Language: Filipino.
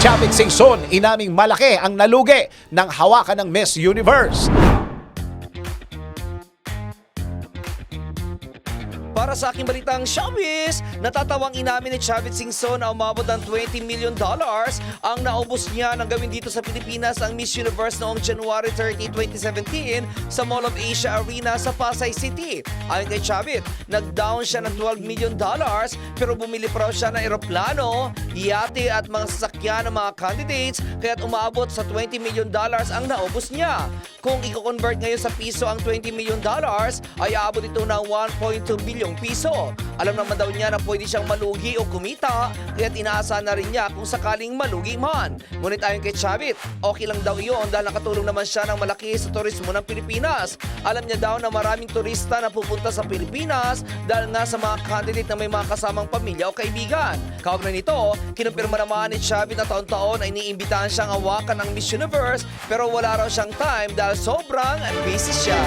Chavit Singson, inaming malaki ang nalugi ng hawakan ng Miss Universe. Para sa aking balitang showbiz, natatawang inamin ni Chavit Singson na umabot ng 20 million dollars ang naubos niya nang gawin dito sa Pilipinas ang Miss Universe noong January 30, 2017 sa Mall of Asia Arena sa Pasay City. Ayon kay Chavit, nag-down siya ng 12 million dollars pero bumili pa raw siya ng eroplano, yate at mga sasakyan ng mga candidates kaya't umabot sa 20 million dollars ang naubos niya. Kung i-convert ngayon sa piso ang 20 million dollars, ay aabot ito ng 1.2 bilyong piso. Alam naman daw niya na pwede siyang malugi o kumita, kaya't inaasahan na rin niya kung sakaling malugi man. Ngunit ayon kay Chavit, okay lang daw iyon dahil nakatulong naman siya ng malaki sa turismo ng Pilipinas. Alam niya daw na maraming turista na pupunta sa Pilipinas dahil nga sa mga candidate na may mga kasamang pamilya o kaibigan. Kaugnay nito, kinumpirma naman ni Chavit na taon-taon ay iniimbitahan siyang hawakan ng Miss Universe pero wala raw siyang time dahil sobrang busy siya.